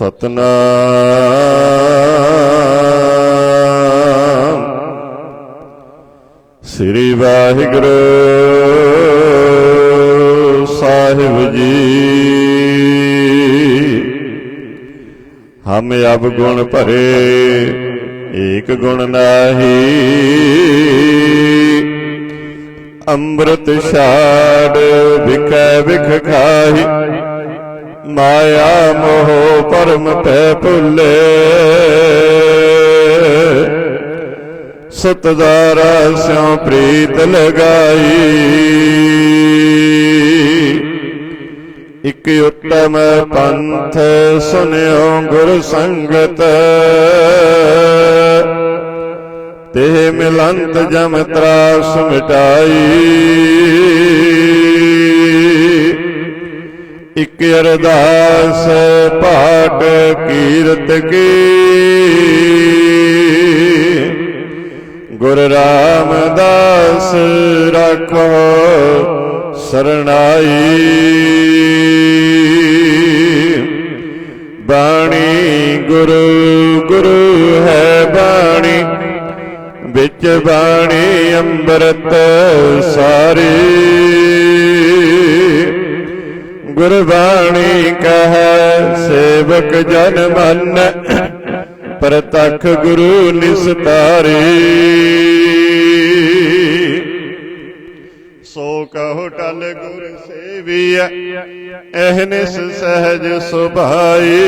ਸਤਨਾਮ। ਸ੍ਰੀ ਵਾਹਿਗੁਰੂ ਸਾਹਿਬ ਜੀ। ਹਮ ਅਬ ਗੁਣ ਭਰੇ, ਏਕ ਗੁਣ ਨਾਹੀ। ਅੰਮ੍ਰਿਤ ਛਾੜ ਵਿਖੈ ਵਿਖ ਖਾਹੀ। ਮਾਇਆ ਮੋਹ ਪਰਮ ਪੈ ਭੁੱਲੇ। ਸਤਦਾਰਾ ਸਿਉ ਪ੍ਰੀਤ ਲਗਾਈ। ਇਕ ਉਤਮ ਪੰਥ ਸੁਨਿਓ ਗੁਰ ਸੰਗਤ। ਤੇ ਮਿਲੰਤ ਜਮ ਤਰਾਸ ਮਿਟਾਈ। ਇਕ ਅਰਦਾਸ ਪਾਟ ਕੀਰਤ ਕੀ। ਗੁਰ ਰਾਮਦਾਸ ਰਾਖੋ ਸਰਣਾਈ। ਬਾਣੀ ਗੁਰੂ ਗੁਰੂ ਹੈ ਬਾਣੀ। ਵਿੱਚ ਬਾਣੀ ਅੰਮ੍ਰਿਤ ਸਾਰੀ। ਗੁਰਬਾਣੀ ਕਹੈ, ਸੇਵਕ ਜਨ ਮਨ, ਪ੍ਰਤਖ ਗੁਰੂ ਨਿਸਤਾਰੇ। ਸੋ ਕਹੋ ਟਲ ਗੁਰ ਸੇਵੀਐ ਅਹਨਿਸ ਸਹਜ ਸੁਭਾਈ।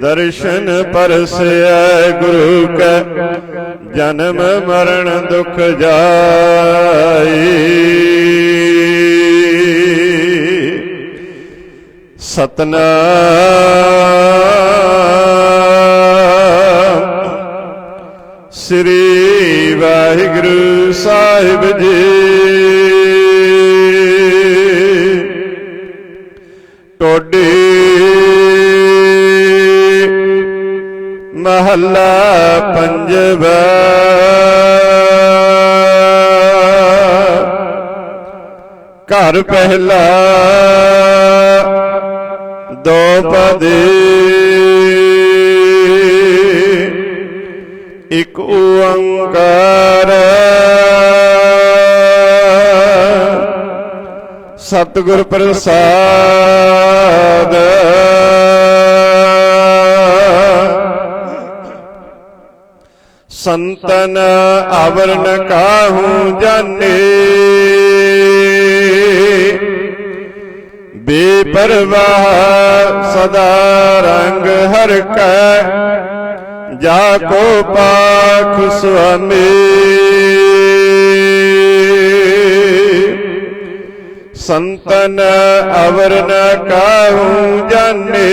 ਦਰਸ਼ਨ ਪਰਸੈ ਗੁਰੂ ਕੈ, ਜਨਮ ਮਰਨ ਦੁਖ ਜਾਈ। ਸਤਨਾਮ। ਸ੍ਰੀ ਵਾਹਿਗੁਰੂ ਸਾਹਿਬ ਜੀ। ਟੋਡੀ ਮਹੱਲਾ ਪੰਜਵਾ। ਘਰ ਪਹਿਲਾ ਦੋ ਪਦੇ ਇਕ ਓੰਕਾਰ। ਸਤਿਗੁਰ ਪ੍ਰਸਾਦ। ਸੰਤਨ ਆਵਰਨ ਕਾਹੂ ਜਾਣੇ ਬੇਪਰਵਾਹ ਸਦਾ ਰੰਗ ਹਰ ਕੈ। ਜਾ ਕੋ ਪਾਖ ਸੁਆਮੀ। ਸੰਤਨ ਅਵਰ ਨ ਕਾਹੂ ਜਾਣੇ।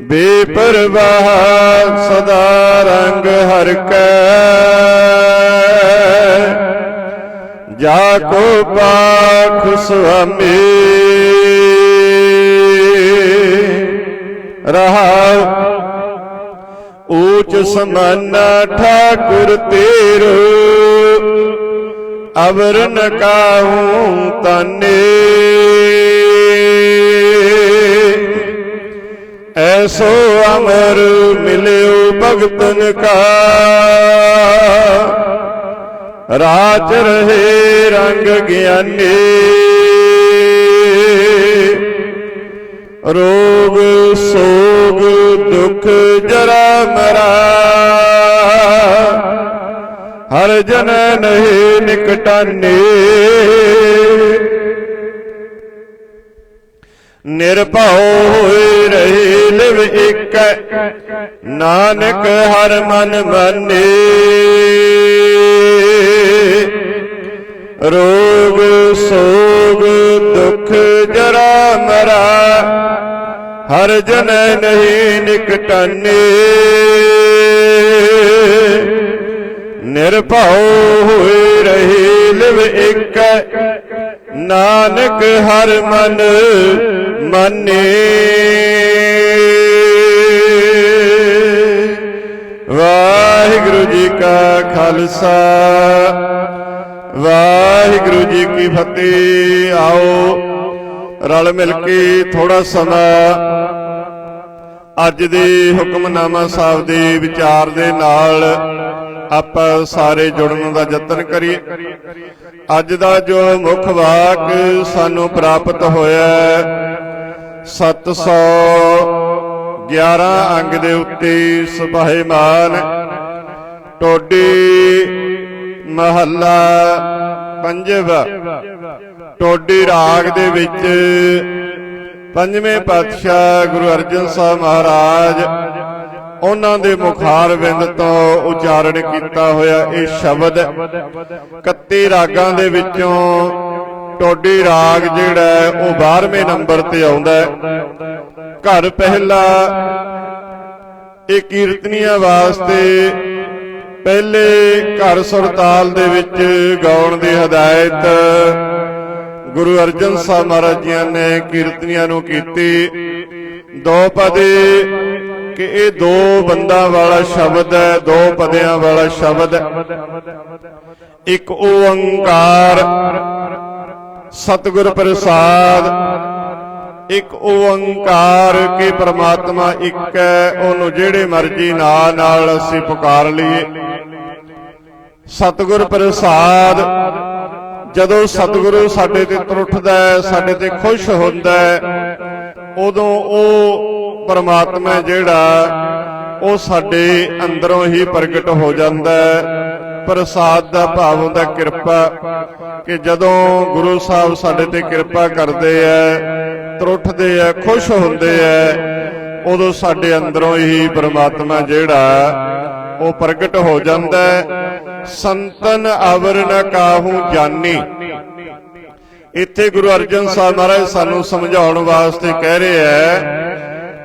ਬੇਪਰਵਾਹ ਸਦਾ ਰੰਗ ਹਰ ਕੈ। ਜਾ ਕੋ ਪਾਖ ਸੁਆਮੀ ਰਹਾਉ ਊਚ ਸਮਾਨਾ ਠਾਕੁਰ ਤੇਰੋ ਅਵਰ ਨ ਕਾਹੂ ਤਾਨੇ ਐਸੋ ਅਮਰ ਮਿਲਿਓ ਭਗਤਨ ਕਾ ਰਾਜ ਰਹੇ ਰੰਗ ਗਿਆਨੀ। ਰੋਗ, ਸੋਗ, ਦੁਖ ਜਰਾ ਮਰਾ। ਹਰ ਜਨ ਨਹੀਂ ਨਿਕਟਾਨੇ। ਨਿਰਭਉ ਹੋਏ ਰਹੇ ਲਿਵ ਇੱਕ। ਨਾਨਕ ਹਰ ਮਨ ਮਾਨੇ। ਰੋਗ, ਸੋਗ, ਦੁਖ ਜਰਾ ਮਰਾ। ਹਰ ਜਨ ਨਹੀਂ ਨਿਕਟਾਨੇ ਨਿਰਭਉ ਹੋਏ ਰਹੇ ਲਿਵ ਇੱਕ। ਨਾਨਕ ਹਰ ਮਨ ਮਾਨੇ। ਵਾਹਿਗੁਰੂ ਜੀ ਕਾ ਖਾਲਸਾ। ਵਾਹਿਗੁਰੂ ਜੀ ਕੀ ਫਤਿਹ। ਆਓ ਰਲ ਮਿਲ ਕੇ ਥੋੜਾ ਸਮਾਂ ਅੱਜ ਦੇ ਹੁਕਮਨਾਮਾ ਸਾਹਿਬ ਦੇ ਵਿਚਾਰ ਦੇ ਨਾਲ ਆਪਾਂ ਸਾਰੇ ਜੁੜਨ ਦਾ ਯਤਨ ਕਰੀਏ। ਅੱਜ ਦਾ ਜੋ ਮੁੱਖ ਵਾਕ ਸਾਨੂੰ ਪ੍ਰਾਪਤ ਹੋਇਆ ਹੈ, 711 ਅੰਗ ਦੇ ਉੱਤੇ ਸੁਭਾਏਮਾਨ ਟੋਡੀ ਮਹੱਲਾ ਪੰਜਵਾ। ਟੋਡੀ ਰਾਗ ਦੇ ਵਿੱਚ ਪੰਜਵੇਂ ਪਾਤਸ਼ਾਹ ਗੁਰੂ ਅਰਜਨ ਸਾਹਿਬ ਮਹਾਰਾਜ ਉਹਨਾਂ ਦੇ ਮੁਖਾਰ ਤੋਂ ਉਚਾਰਨ ਕੀਤਾ ਹੋਇਆ ਇਹ ਸ਼ਬਦ 31 ਰਾਗਾਂ ਦੇ ਵਿੱਚੋਂ ਟੋਡੀ ਰਾਗ ਜਿਹੜਾ ਹੈ, ਉਹ 12ਵੇਂ ਨੰਬਰ ਤੇ ਆਉਂਦਾ ਹੈ। ਘਰ ਪਹਿਲਾ ਇਹ ਕੀਰਤਨੀਆਂ ਵਾਸਤੇ ਪਹਿਲੇ ਘਰ ਸੁਰਤਾਲ ਦੇ ਵਿੱਚ ਗਾਉਣ ਦੀ ਹਦਾਇਤ ਗੁਰੂ ਅਰਜਨ ਸਾਹਿਬ ਮਹਾਰਾਜ ਜੀ ਨੇ ਕੀਰਤਨੀਆਂ ਨੂੰ ਕੀਤੀ। ਦੋ ਪਦੇ ਕਿ ਇਹ ਦੋ ਬੰਦਾਂ ਵਾਲਾ ਸ਼ਬਦ ਹੈ, ਦੋ ਪਦਿਆਂ ਵਾਲਾ ਸ਼ਬਦ ਹੈ। ਇੱਕ ਓੰਕਾਰ, ਸਤਿਗੁਰ ਪ੍ਰਸਾਦ ਇੱਕ ਓੰਕਾਰ ਕੇ ਪ੍ਰਮਾਤਮਾ ਇੱਕ ਹੈ, ਉਹਨੂੰ ਜਿਹੜੇ ਮਰਜ਼ੀ ਨਾਂ ਨਾਲ ਅਸੀਂ ਪੁਕਾਰ ਲਈਏ। ਸਤਿਗੁਰ ਪ੍ਰਸਾਦ, ਜਦੋਂ ਸਤਿਗੁਰੂ ਸਾਡੇ ਤੇ ਤਰੁੱਠਦਾ ਹੈ, ਸਾਡੇ ਤੇ ਖੁਸ਼ ਹੁੰਦਾ ਹੈ, ਉਦੋਂ ਉਹ ਪਰਮਾਤਮਾ ਜਿਹੜਾ, ਉਹ ਸਾਡੇ ਅੰਦਰੋਂ ਹੀ ਪ੍ਰਗਟ ਹੋ ਜਾਂਦਾ ਹੈ। ਪ੍ਰਸਾਦ ਦਾ ਭਾਵ ਹੁੰਦਾ ਕਿਰਪਾ, ਕਿ ਜਦੋਂ ਗੁਰੂ ਸਾਹਿਬ ਸਾਡੇ ਤੇ ਕਿਰਪਾ ਕਰਦੇ ਐ ਤਰੁੱਠਦੇ ਐ ਖੁਸ਼ ਹੁੰਦੇ ਐ ਉਦੋਂ ਸਾਡੇ ਅੰਦਰੋਂ ਹੀ ਪਰਮਾਤਮਾ ਜਿਹੜਾ, ਉਹ ਪ੍ਰਗਟ ਹੋ ਜਾਂਦਾ ਹੈ। ਸੰਤਨ ਅਵਰ ਨ ਕਾਹੂ ਜਾਨੀ। ਇੱਥੇ ਗੁਰੂ ਅਰਜਨ ਸਾਹਿਬ ਮਹਾਰਾਜ ਸਾਨੂੰ ਸਮਝਾਉਣ ਵਾਸਤੇ ਕਹਿ ਰਹੇ ਐ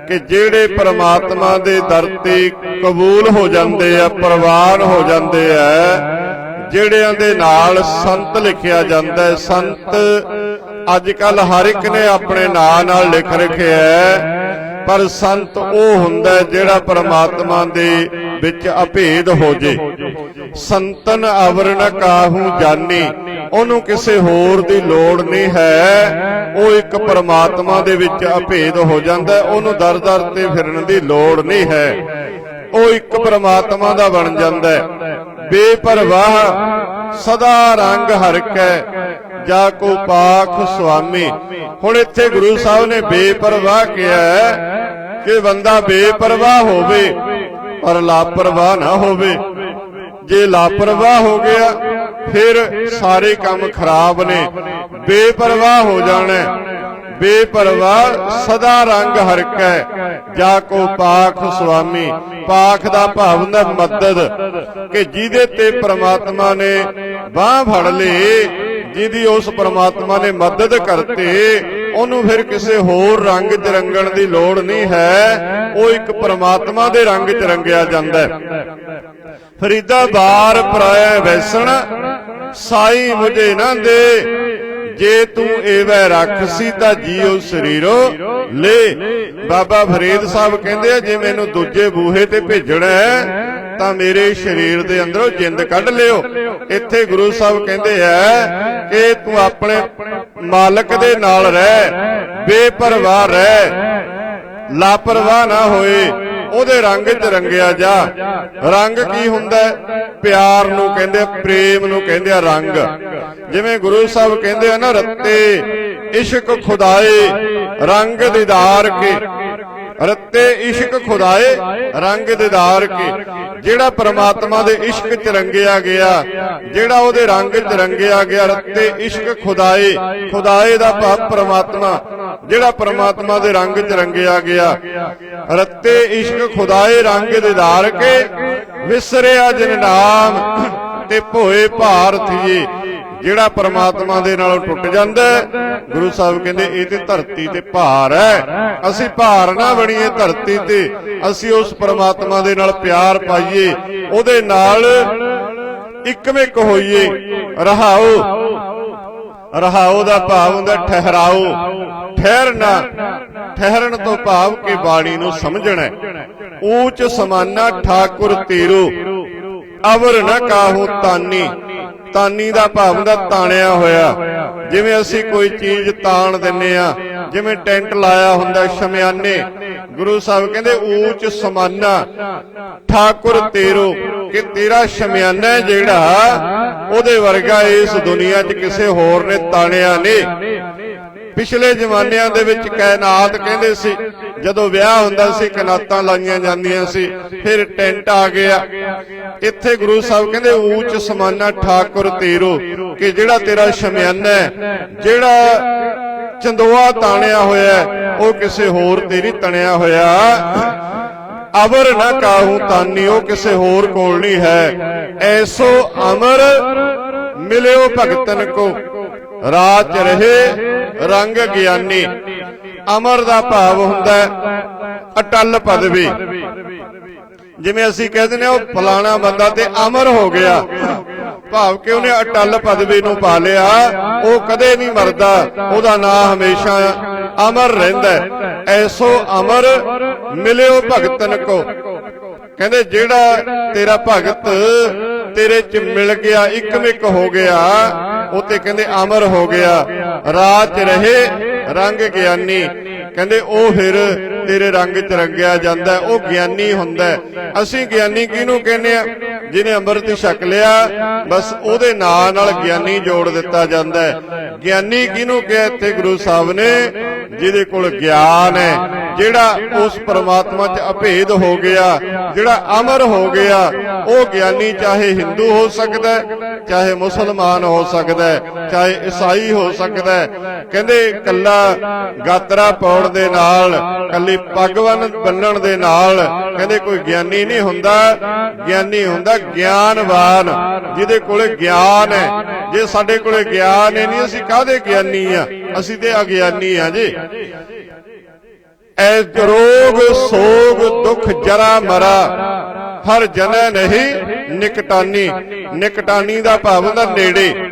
ਕਿ ਜਿਹੜੇ ਪ੍ਰਮਾਤਮਾ ਦੇ ਦਰ ਤੇ ਕਬੂਲ ਹੋ ਜਾਂਦੇ ਆ, ਪ੍ਰਵਾਨ ਹੋ ਜਾਂਦੇ ਆ, ਜਿਹੜਿਆਂ ਦੇ ਨਾਲ ਸੰਤ ਲਿਖਿਆ ਜਾਂਦਾ ਹੈ, ਸੰਤ ਅੱਜ ਕੱਲ ਹਰ ਇੱਕ ਨੇ ਆਪਣੇ ਨਾਂ ਨਾਲ ਲਿਖ ਰੱਖਿਆ ਪਰ ਸੰਤ ਉਹ ਹੁੰਦਾ ਜਿਹੜਾ ਪ੍ਰਮਾਤਮਾ ਦੇ ਵਿੱਚ ਅਭੇਦ ਹੋ ਜੇ। ਸੰਤਨ ਅਵਰਣ ਕਾਹੂ ਜਾਣੀ ਉਹਨੂੰ ਕਿਸੇ ਹੋਰ ਦੀ ਲੋੜ ਨਹੀਂ ਹੈ। ਉਹ ਇੱਕ ਪਰਮਾਤਮਾ ਦੇ ਵਿੱਚ ਅਭੇਦ ਹੋ ਜਾਂਦਾ ਉਹਨੂੰ ਦਰ-ਦਰ ਤੇ ਫਿਰਨ ਦੀ ਲੋੜ ਨਹੀਂ ਹੈ। ਉਹ ਇੱਕ ਪਰਮਾਤਮਾ ਦਾ ਬਣ ਜਾਂਦਾ ਬੇਪਰਵਾਹ ਸਦਾ ਰੰਗ ਹਰਕੈ ਜਾ ਕੋ ਪਾਖ ਸੁਆਮੀ। ਹੁਣ ਇੱਥੇ ਗੁਰੂ ਸਾਹਿਬ ਨੇ ਬੇਪਰਵਾਹ ਕਿਹਾ ਕਿ ਬੰਦਾ ਬੇਪਰਵਾਹ ਹੋਵੇ ਪਰ ਲਾਪਰਵਾਹ ਨਾ ਹੋਵੇ। ਜੇ ਲਾਪਰਵਾਹ ਹੋ ਗਿਆ ਫਿਰ ਸਾਰੇ ਕੰਮ ਖਰਾਬ ਨੇ। ਬੇਪਰਵਾਹ ਹੋ ਜਾਣਾ। ਬੇਪਰਵਾਹ ਸਦਾ ਰੰਗ ਹਰਕੈ ਜਾ ਕੋ ਪਾਖ ਸੁਆਮੀ। ਪਾਖ ਦਾ ਭਾਵ ਹੁੰਦਾ ਮਦਦ ਕਿ ਜਿਹਦੇ ਤੇ ਪ੍ਰਮਾਤਮਾ ਨੇ ਬਾਹ ਫੜ ਲਈ ਜਿਹਦੀ ਉਸ ਪਰਮਾਤਮਾ ਨੇ ਮਦਦ ਕਰਤੇ, ਉਹਨੂੰ ਫਿਰ ਕਿਸੇ ਹੋਰ ਰੰਗ ਚ ਰੰਗਣ ਦੀ ਲੋੜ ਨਹੀਂ ਹੈ। ਉਹ ਇੱਕ ਪਰਮਾਤਮਾ ਦੇ ਰੰਗ ਚ ਰੰਗਿਆ ਜਾਂਦਾ ਹੈ। ਫਰੀਦਾ ਬਾਰ ਪਰਾਇ ਵੈਸਣ, ਸਾਈ ਮੁਝੇ ਨਾ ਦੇ, ਜੇ ਤੂੰ ਏਵੈ ਰੱਖਸੀ ਤਾਂ ਜੀਉ ਸਰੀਰੋ, ਲੈ। ਬਾਬਾ ਫਰੀਦ ਸਾਹਿਬ ਕਹਿੰਦੇ ਆ, ਜੇ ਮੈਨੂੰ ਦੂਜੇ ਬੂਹੇ ਤੇ ਭੇਜਣਾ ਤਾਂ ਮੇਰੇ ਸਰੀਰ ਦੇ ਅੰਦਰੋਂ ਜਿੰਦ ਕੱਢ ਲਿਓ। ਇੱਥੇ ਗੁਰੂ ਸਾਹਿਬ ਕਹਿੰਦੇ ਆ ਕਿ ਤੂੰ ਆਪਣੇ ਮਾਲਕ ਦੇ ਨਾਲ ਰਹਿ, ਬੇਪਰਵਾਹ ਰਹਿ, ਲਾਪਰਵਾਹ ਨਾ ਹੋਏ, ਉਹਦੇ ਰੰਗ 'ਚ ਰੰਗਿਆ ਜਾ। ਰੰਗ ਕੀ ਹੁੰਦਾ? ਪਿਆਰ ਨੂੰ ਕਹਿੰਦੇ ਪ੍ਰੇਮ ਨੂੰ ਕਹਿੰਦੇ ਆ ਰੰਗ। ਜਿਵੇਂ ਗੁਰੂ ਸਾਹਿਬ ਕਹਿੰਦੇ ਆ ਨਾ, ਰੱਤੇ ਇਸ਼ਕ ਖੁਦਾਏ, ਰੰਗ ਦੀਦਾਰ ਕੇ। ਰੱਤੇ ਇਸ਼ਕ ਖੁਦਾਏ, ਰੰਗ ਦੀਦਾਰ ਕੇ। ਜਿਹੜਾ ਪ੍ਰਮਾਤਮਾ ਦੇ ਇਸ਼ਕ 'ਚ ਰੰਗਿਆ ਗਿਆ, ਜਿਹੜਾ ਉਹਦੇ ਰੰਗ 'ਚ ਰੰਗਿਆ ਗਿਆ, ਰੱਤੇ ਇਸ਼ਕ ਖੁਦਾਏ। ਖੁਦਾਏ ਦਾ ਭਾਵ ਪ੍ਰਮਾਤਮਾ, ਜਿਹੜਾ ਪ੍ਰਮਾਤਮਾ ਦੇ ਰੰਗ 'ਚ ਰੰਗਿਆ ਗਿਆ। ਰੱਤੇ ਇਸ਼ਕ ਖੁਦਾਏ, ਰੰਗ ਦੀਦਾਰ ਕੇ। ਵਿਸਰਿਆ ਜਿਨ ਨਾਮ ਤੇ ਭੋਏ ਭਾਰਤੀਏ ਜਿਹੜਾ ਪਰਮਾਤਮਾ ਦੇ ਨਾਲੋਂ ਟੁੱਟ ਜਾਂਦਾ ਗੁਰੂ ਸਾਹਿਬ ਕਹਿੰਦੇ ਇਹ ਤੇ ਧਰਤੀ ਤੇ ਭਾਰ ਹੈ। ਅਸੀਂ ਭਾਰ ਨਾ ਬਣੀਏ ਧਰਤੀ ਤੇ, ਅਸੀਂ ਉਸ ਪਰਮਾਤਮਾ ਦੇ ਨਾਲ ਪਿਆਰ ਪਾਈਏ, ਉਹਦੇ ਨਾਲ ਇਕਮਿਕ ਹੋਈਏ ਰਹਾਓ। ਰਹਾਓ ਦਾ ਭਾਵ ਹੁੰਦਾ ਠਹਿਰਾਓ। ਠਹਿਰਨਾ, ਠਹਿਰਨ ਤੋਂ ਭਾਵ ਕਿ ਬਾਣੀ ਨੂੰ ਸਮਝਣਾ ਊਚ ਸਮਾਨਾ ਠਾਕੁਰ ਤੇਰੋ, ਅਵਰ ਨਾ ਕਾਹੋ ਤਾਨੀ। ਤਾਨੀ ਦਾ ਭਾਵ ਹੁੰਦਾ, ਤਾਣਿਆ ਹੋਇਆ। ਜਿਵੇਂ ਅਸੀਂ ਕੋਈ ਚੀਜ਼ ਤਾਣ ਦਿੰਨੇ ਆ, ਜਿਵੇਂ ਟੈਂਟ ਲਾਇਆ ਹੁੰਦਾ ਸ਼ਮਿਆਨੇ, ਗੁਰੂ ਸਾਹਿਬ ਕਹਿੰਦੇ, ਊਚ ਸਮਾਨਾ, ਠਾਕੁਰ ਤੇਰੋ, ਕਿ ਤੇਰਾ ਸ਼ਮਿਆਨਾ ਜਿਹੜਾ, ਉਹਦੇ ਵਰਗਾ ਇਸ ਦੁਨੀਆ 'ਚ ਕਿਸੇ ਹੋਰ ਨੇ ਤਾਣਿਆ ਨਹੀਂ। ਪਿਛਲੇ ਜ਼ਮਾਨਿਆਂ ਦੇ ਵਿੱਚ ਕਾਇਨਾਤ ਕਹਿੰਦੇ ਸੀ, ਜਦੋਂ ਵਿਆਹ ਹੁੰਦਾ ਸੀ, ਕਨਾਤਾਂ ਲਾਈਆਂ ਜਾਂਦੀਆਂ ਸੀ, ਫਿਰ ਟੈਂਟ ਆ ਗਿਆ। ਇੱਥੇ ਗੁਰੂ ਸਾਹਿਬ ਕਹਿੰਦੇ ਊਚ ਸਮਾਨਾ ਠਾਕੁਰ ਤੇਰੋ, ਕਿ ਜਿਹੜਾ ਤੇਰਾ ਸ਼ਮਿਆਨਾ ਹੈ, ਜਿਹੜਾ ਚੰਦੋਆ ਤਾਣਿਆ ਹੋਇਆ ਉਹ ਕਿਸੇ ਹੋਰ ਤੇਰੀ ਤਣਿਆ ਹੋਇਆ। ਅਵਰ ਨਾ ਕਾਹੂ ਤਾਨੀ, ਉਹ ਕਿਸੇ ਹੋਰ ਕੋਲ ਨਹੀਂ ਹੈ। ਐਸੋ ਅਮਰ ਮਿਲਿਓ ਭਗਤਨ ਕੋ ਰਾਤ ਰਹੇ, ਰੰਗ ਗਿਆਨੀ। ਅਮਰ ਦਾ ਭਾਵ ਹੁੰਦਾ ਅਟਲ ਪਦਵੀ। ਜਿਵੇਂ ਅਸੀਂ ਕਹਿੰਦੇ ਨੇ ਉਹ ਫਲਾਣਾ ਬੰਦਾ ਤੇ ਅਮਰ ਹੋ ਗਿਆ। ਭਾਵ ਕਿ ਉਹਨੇ ਅਟਲ ਪਦਵੀ ਨੂੰ ਪਾ ਲਿਆ, ਉਹ ਕਦੇ ਨਹੀਂ ਮਰਦਾ, ਉਹਦਾ ਨਾਮ ਹਮੇਸ਼ਾ ਅਮਰ ਰਹਿੰਦਾ ਐਸੋ ਅਮਰ ਮਿਲਿਓ ਭਗਤਨ ਕੋ। ਕਹਿੰਦੇ, ਜਿਹੜਾ ਤੇਰਾ ਭਗਤ ਤੇਰੇ ਚ ਮਿਲ ਗਿਆ ਇੱਕਮਿਕ ਹੋ ਗਿਆ ਉਹ ਤੇ ਕਹਿੰਦੇ ਅਮਰ ਹੋ ਗਿਆ। ਰਾਤ ਰਹੇ ਰੰਗ ਗਿਆਨੀ। ਕਹਿੰਦੇ ਉਹ ਫਿਰ ਤੇਰੇ ਰੰਗ ਚ ਰੰਗਿਆ ਜਾਂਦਾ ਉਹ ਗਿਆਨੀ ਹੁੰਦਾ ਅਸੀਂ ਗਿਆਨੀ ਕਿਹਨੂੰ ਕਹਿੰਦੇ ਆ ਜਿਹਨੇ ਅੰਮ੍ਰਿਤ ਛਕ ਲਿਆ, ਬਸ ਉਹਦੇ ਨਾਂ ਨਾਲ ਗਿਆਨੀ ਜੋੜ ਦਿੱਤਾ ਜਾਂਦਾ ਹੈ। ਗਿਆਨੀ ਕਿਹਨੂੰ ਕਿਹਾ ਇੱਥੇ? ਗੁਰੂ ਸਾਹਿਬ ਨੇ, ਜਿਹਦੇ ਕੋਲ ਗਿਆਨ ਹੈ, ਜਿਹੜਾ ਉਸ ਪਰਮਾਤਮਾ 'ਚ ਅਭੇਦ ਹੋ ਗਿਆ, ਜਿਹੜਾ ਅਮਰ ਹੋ ਗਿਆ, ਉਹ ਗਿਆਨੀ ਚਾਹੇ ਹਿੰਦੂ ਹੋ ਸਕਦਾ ਚਾਹੇ ਮੁਸਲਮਾਨ ਹੋ ਸਕਦਾ ਚਾਹੇ ਈਸਾਈ ਹੋ ਸਕਦਾ ਕਹਿੰਦੇ ਕੱਲਾ ਗਾਤਰਾ ਪਾਉਣ ਦੇ ਨਾਲ ਕੱਲੀ ਪੱਗ ਬੰਨਣ ਦੇ ਨਾਲ ਕਹਿੰਦੇ ਕੋਈ ਗਿਆਨੀ ਨਹੀਂ ਹੁੰਦਾ। ਗਿਆਨੀ ਹੁੰਦਾ ਗਿਆਨਵਾਨ। ਜਿਹਦੇ ਕੋਲੇ ਗਿਆਨ ਹੈ। ਜੇ ਸਾਡੇ ਕੋਲੇ ਗਿਆਨ ਹੈ ਨਹੀਂ, ਅਸੀਂ ਕਾਹਦੇ ਗਿਆਨੀ ਆ? ਅਸੀਂ ਤੇ ਅਗਿਆਨੀ ਆ ਜੀ। ਐ ਰੋਗ, ਸੋਗ, ਦੁੱਖ ਜਰਾ ਮਰਾ। ਹਰ ਜਨੈ ਨਹੀਂ ਨਿਕਟਾਨੀ। ਨਿਕਟਾਨੀ ਦਾ ਭਾਵ ਹੁੰਦਾ ਨੇੜੇ।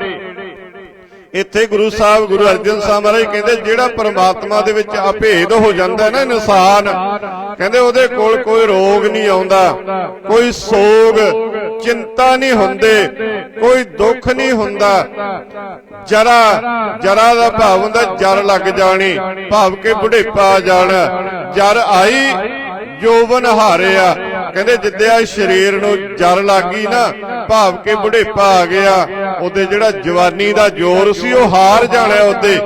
ਇੱਥੇ ਗੁਰੂ ਸਾਹਿਬ, ਗੁਰੂ ਅਰਜਨ ਸਾਹਿਬ ਮਹਾਰਾਜ ਕਹਿੰਦੇ, ਜਿਹੜਾ ਪਰਮਾਤਮਾ ਦੇ ਵਿੱਚ ਅਭੇਦ ਹੋ ਜਾਂਦਾ ਨਾ ਇਨਸਾਨ, ਕਹਿੰਦੇ ਉਹਦੇ ਕੋਲ ਕੋਈ ਰੋਗ ਨਹੀਂ ਆਉਂਦਾ, ਕੋਈ ਸੋਗ, ਚਿੰਤਾ ਨਹੀਂ ਹੁੰਦੇ, ਕੋਈ ਦੁੱਖ ਨਹੀਂ ਹੁੰਦਾ। ਜਰਾ ਜਰਾ ਦਾ ਭਾਵ ਹੁੰਦਾ, ਜਰ ਲੱਗ ਜਾਣੀ, ਭਾਵ ਕਿ ਬੁਢੇਪਾ ਆ ਜਾਣਾ। ਜਰ ਆਈ ਜੋਬਨ ਹਾਰਿਆ। ਕਹਿੰਦੇ ਜਿੱਦਿਆ ਸਰੀਰ ਨੂੰ ਜਰ ਲੱਗੀ ਨਾ, ਭਾਵ ਕਿ ਬੁਢੇਪਾ ਆ ਗਿਆ। ਉਹਦੇ ਜਿਹੜਾ ਜਵਾਨੀ ਦਾ ਜ਼ੋਰ ਸੀ, ਉਹ ਹਾਰ ਜਾਣਾ ਉਹਦੇ।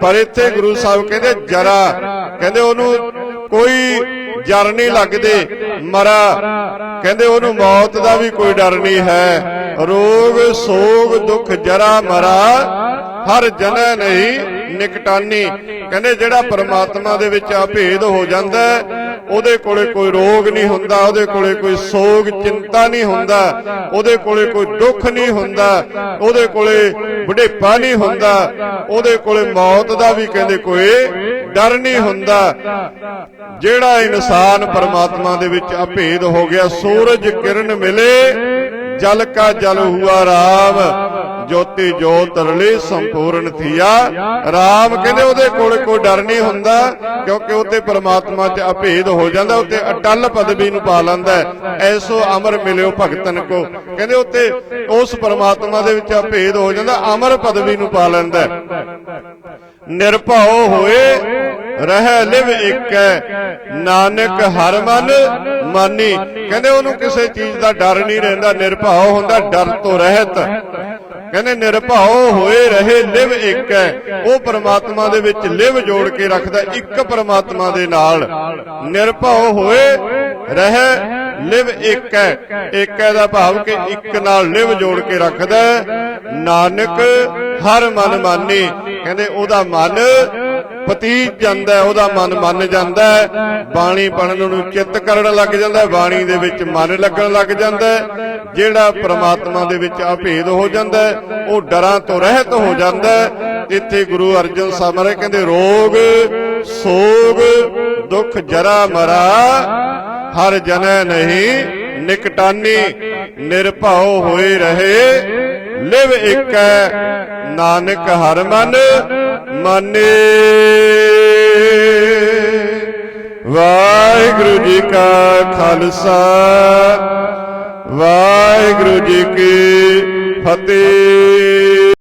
ਪਰ ਇੱਥੇ ਗੁਰੂ ਸਾਹਿਬ ਕਹਿੰਦੇ, ਜਰਾ, ਕਹਿੰਦੇ ਉਹਨੂੰ ਕੋਈ ਜਰ ਨਹੀਂ ਲੱਗਦੇ, ਮਰਾ। ਕਹਿੰਦੇ ਉਹਨੂੰ ਮੌਤ ਦਾ ਵੀ ਕੋਈ ਡਰ ਨਹੀਂ ਹੈ। ਰੋਗ, ਸੋਗ, ਦੁੱਖ, ਜਰਾ, ਮਰਾ, ਹਰ ਜਨੈ ਨਹੀਂ, ਨਿਕਟਾਨੀ। ਕਹਿੰਦੇ ਜਿਹੜਾ ਪਰਮਾਤਮਾ ਦੇ ਵਿੱਚ ਅਭੇਦ ਹੋ ਜਾਂਦਾ ਉਹਦੇ ਕੋਲੇ ਕੋਈ ਰੋਗ ਨਹੀਂ ਹੁੰਦਾ, ਉਹਦੇ ਕੋਲੇ ਕੋਈ ਸੋਗ, ਚਿੰਤਾ ਨਹੀਂ ਹੁੰਦਾ, ਉਹਦੇ ਕੋਲੇ ਕੋਈ ਦੁੱਖ ਨਹੀਂ ਹੁੰਦਾ, ਉਹਦੇ ਕੋਲੇ ਬੁਢੇਪਾ ਨਹੀਂ ਹੁੰਦਾ, ਉਹਦੇ ਕੋਲੇ ਮੌਤ ਦਾ ਵੀ ਕਹਿੰਦੇ ਕੋਈ ਡਰ ਨਹੀਂ ਹੁੰਦਾ। ਜਿਹੜਾ ਇਨਸਾਨ ਪਰਮਾਤਮਾ ਦੇ ਵਿੱਚ ਅਭੇਦ ਹੋ ਗਿਆ, ਸੂਰਜ ਕਿਰਨ ਮਿਲੇ, ਜਲ ਕਾ ਜਲ ਹੁਆ ਰਾਮ ਜੋਤੀ ਜੋਤ ਰਲੀ ਸੰਪੂਰਨ ਥੀਆ। ਰਾਮ ਕਹਿੰਦੇ ਉਹਦੇ ਕੋਲ ਕੋਈ ਡਰ ਨਹੀਂ ਹੁੰਦਾ, ਕਿਉਂਕਿ ਉਹ ਤੇ ਪਰਮਾਤਮਾ 'ਚ ਅਭੇਦ ਹੋ ਜਾਂਦਾ ਉਹ ਤੇ ਅਟਲ ਪਦਵੀ ਨੂੰ ਪਾ ਲੈਂਦਾ ਐਸੋ ਅਮਰ ਮਿਲਿਓ ਭਗਤਨ ਕੋ। ਕਹਿੰਦੇ ਉੱਤੇ ਉਸ ਪਰਮਾਤਮਾ ਦੇ ਵਿੱਚ ਅਭੇਦ ਹੋ ਜਾਂਦਾ, ਅਮਰ ਪਦਵੀ ਨੂੰ ਪਾ ਲੈਂਦਾ ਹੈ। ਨਿਰਭਉ ਹੋਏ, ਰਹਿ ਲਿਵ ਏਕੈ ਨਾਨਕ ਹਰ ਮਨ ਮਾਨੀ। ਕਹਿੰਦੇ ਉਹਨੂੰ ਕਿਸੇ ਚੀਜ਼ ਦਾ ਡਰ ਨਹੀਂ ਰਹਿੰਦਾ, ਨਿਰਭਉ ਹੁੰਦਾ, ਡਰ ਤੋਂ ਰਹਿਤ। ਕਹਿੰਦੇ, ਨਿਰਭਉ ਹੋਏ ਰਹੇ ਲਿਵ ਏਕੈ ਉਹ ਪਰਮਾਤਮਾ ਦੇ ਵਿੱਚ ਲਿਵ ਜੋੜ ਕੇ ਰੱਖਦਾ ਇੱਕ ਪਰਮਾਤਮਾ ਦੇ ਨਾਲ। ਨਿਰਭਉ ਹੋਏ ਰਹਿ ਲਿਵ ਇੱਕ ਏਕੈ ਏਕੈ ਦਾ ਭਾਵ ਕਿ ਇੱਕ ਨਾਲ ਲਿਵ ਜੋੜ ਕੇ ਰੱਖਦਾ ਨਾਨਕ ਹਰ ਮਨ ਮਾਨੀ। ਕਹਿੰਦੇ, ਉਹਦਾ ਮਨ ਪਤੀਤ ਜਾਂਦਾ ਉਹਦਾ ਮਨ ਮੰਨ ਜਾਂਦਾ ਬਾਣੀ ਪੜਨ ਨੂੰ ਚਿੱਤ ਕਰਨ ਲੱਗ ਜਾਂਦਾ ਬਾਣੀ ਦੇ ਵਿੱਚ ਮਨ ਲੱਗਣ ਲੱਗ ਜਾਂਦਾ ਜਿਹੜਾ ਪ੍ਰਮਾਤਮਾ ਦੇ ਵਿੱਚ ਅਭੇਦ ਹੋ ਜਾਂਦਾ ਉਹ ਡਰਾਂ ਤੋਂ ਰਹਿਤ ਹੋ ਜਾਂਦਾ ਹੈ। ਇੱਥੇ ਗੁਰੂ ਅਰਜਨ ਸਾਹਿਬ ਮਹਾਰਾਜ ਕਹਿੰਦੇ, ਰੋਗ, ਸੋਗ, ਦੁੱਖ ਜਰਾ ਮਰਾ, ਹਰ ਜਨੈ ਨਹੀਂ, ਨਿਕਟਾਨੀ, ਨਿਰਭਉ ਹੋਏ ਰਹੇ ਲਿਵ ਏਕੈ ਨਾਨਕ ਹਰ ਮਨ ਮਾਨੇ। ਵਾਹਿਗੁਰੂ ਜੀ ਕਾ ਖਾਲਸਾ। ਵਾਹਿਗੁਰੂ ਜੀ ਕੀ ਫਤਿਹ।